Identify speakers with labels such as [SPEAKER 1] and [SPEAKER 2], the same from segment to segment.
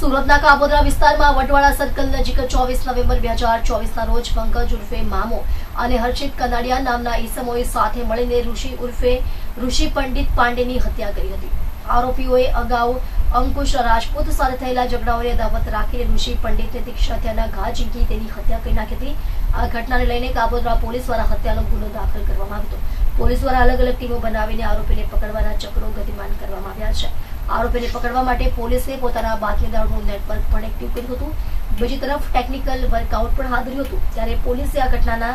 [SPEAKER 1] સુરતના કાપોદરા વિસ્તારમાં વટવાડા સર્કલ નજીક ચોવીસ નવેમ્બર બે હજાર ચોવીસના રોજ પંકજ ઉર્ફે મામો અને હર્ષિત કનાડિયા નામના ઈસમોએ સાથે મળીને ઋષિ ઉર્ફે ઋષિ પંડિત પાંડેની હત્યા કરી હતી. આરોપીઓએ અગાઉ અંકુશ રાજપૂત સાથે થયેલા ઝઘડાઓની અદાવત રાખીને ઋષિ પંડિતને દીક્ષા હત્યાના ઘા ઝીંકી તેની હત્યા કરી નાખી હતી. આ ઘટનાને લઈને કાબોદરા પોલીસ દ્વારા હત્યાનો ગુનો દાખલ કરવામાં આવ્યો હતો. પોલીસ દ્વારા અલગ અલગ ટીમો બનાવીને આરોપીને પકડવાના ચક્રો ગતિમાન કરવામાં આવ્યા છે. આરોપીને પકડવા માટે પોલીસે પોતાના બાતમીદારોનું નેટવર્ક પણ એક્ટિવ કર્યું હતું. બીજી તરફ ટેકનિકલ વર્કઆઉટ પણ હાથ ધર્યું હતું. ત્યારે પોલીસે આ ઘટનાના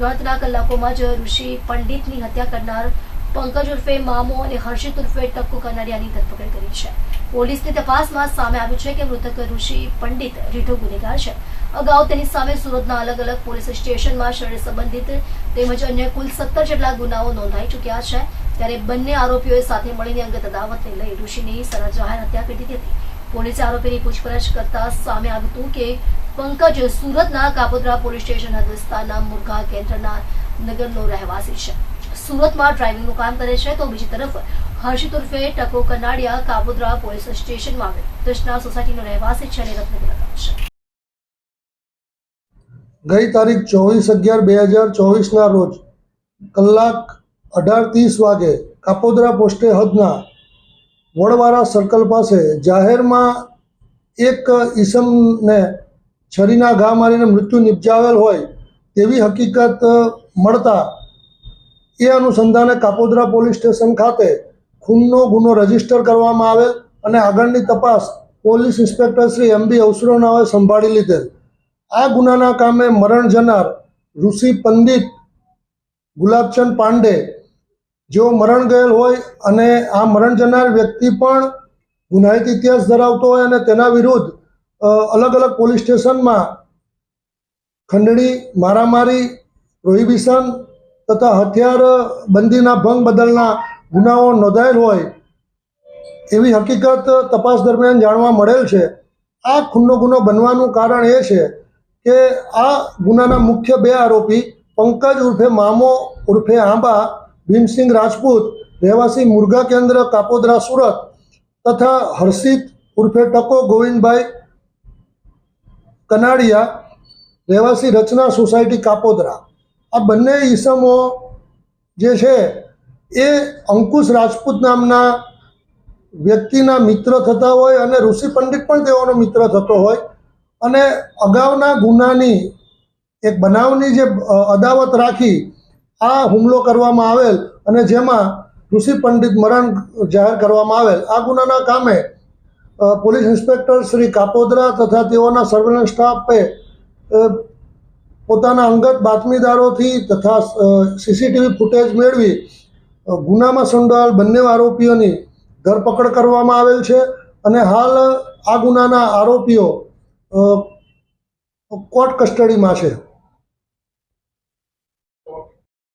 [SPEAKER 1] ગણતરીના કલાકોમાં જ ઋષિ પંડિતની હત્યા કરનાર પંકજ ઉર્ફે મામો અને હર્ષિત ઉર્ફે ટક્કુ કનારિયાની ધરપકડ કરી છે. પોલીસની તપાસમાં સામે આવ્યું છે કે મૃતક ઋષિ પંડિત રીઢો ગુનેગાર છે. અગાઉ તેની સામે સુરતના અલગ અલગ પોલીસ સ્ટેશનમાં શરીર સંબંધિત તેમજ અન્ય કુલ સત્તર જેટલા ગુનાઓ નોંધાઈ ચૂક્યા છે. ત્યારે બંને આરોપીઓએ સાથે મળીને અંગત અદાવતને લઈ ઋષિની સરા જાહેર હત્યા કરી દીધી હતી. પોલીસે આરોપીની પૂછપરછ કરતા સામે આવ્યું હતું કે પંકજ સુરતના કાપોદ્રા પોલીસ સ્ટેશન હદ વિસ્તારના મુરઘા કેન્દ્રના નગરનો રહેવાસી છે. સુરતમાં ડ્રાઇવિંગનું કામ કરે છે, તો બીજી તરફ હર્ષિત ઉર્ફે ટકો કનાડિયા, કાબોદરા પોલીસ સ્ટેશનમાં આવેલ કૃષ્ણા સોસાયટીનો રહેવાસી છે અને રત્નગર છે.
[SPEAKER 2] ગઈ તારીખ ચોવીસ અગિયાર બે હજાર ચોવીસના રોજ કલાક અઢાર ત્રીસ વાગે કાપોદરા પોસ્ટે હદના વડવારા સર્કલ પાસે જાહેરમાં એક ઈસમને છરીના ઘા મારીને મૃત્યુ નિપજાવેલ હોય તેવી હકીકત મળતા એ અનુસંધાને કાપોદરા પોલીસ સ્ટેશન ખાતે ખૂનનો ગુનો રજિસ્ટર કરવામાં આવેલ અને આગળની તપાસ police inspector Shri M B અવસરોનાઓએ સંભાળી લીધેલ. આ ગુનાના કામે મરણ જનાર ઋષિ પંડિત ગુલાબચંદ પાંડે, જેઓ મરણ ગયેલ હોય અને આ મરણ જનાર વ્યક્તિ પણ ગુનાહિત ઇતિહાસ ધરાવતો હોય અને તેના વિરુદ્ધ અલગ અલગ પોલીસ સ્ટેશનમાં ખંડણી, મારામારી, પ્રોહિબિશન તથા હથિયાર બંધીના ભંગ બદલના ગુનાઓ નોંધાયેલ હોય એવી હકીકત તપાસ દરમિયાન જાણવા મળેલ છે. આ ખૂનનો ગુનો બનવાનું કારણ એ છે કે આ ગુનાના મુખ્ય બે આરોપી પંકજ ઉર્ફે મામો ઉર્ફે આંબા, ભીમસિંહ રાજપૂત, રહેવાસી મુર્ગા કેન્દ્ર, કાપોદરા, સુરત તથા હર્ષિત ઉર્ફે ટકો ગોવિંદભાઈ કનાડિયા, રહેવાસી રચના સોસાયટી કાપોદરા. આ બંને ઈસમો જે છે, એ અંકુશ રાજપૂત નામના વ્યક્તિના મિત્ર થતા હોય અને ઋષિ પંડિત પણ તેઓનો મિત્ર થતો હોય. અને અગાઉના ગુનાની એક બનાવની જે અદાવત રાખી, આ હુમલો કરવામાં આવેલ અને જેમાં ઋષિ પંડિત મરણ જાહેર કરવામાં આવેલ. આ ગુનાના કામે પોલીસ ઇન્સ્પેક્ટર શ્રી કાપોદરા તથા તેઓના સર્વેલન્સ સ્ટાફે પોતાના અંગત બાતમીદારોથી તથા સીસીટીવી ફૂટેજ મેળવી ગુનામાં સંડોવાયેલ બંને આરોપીઓની ધરપકડ કરવામાં આવેલ છે અને હાલ આ ગુનાના આરોપીઓ કોર્ટ કસ્ટડીમાં છે.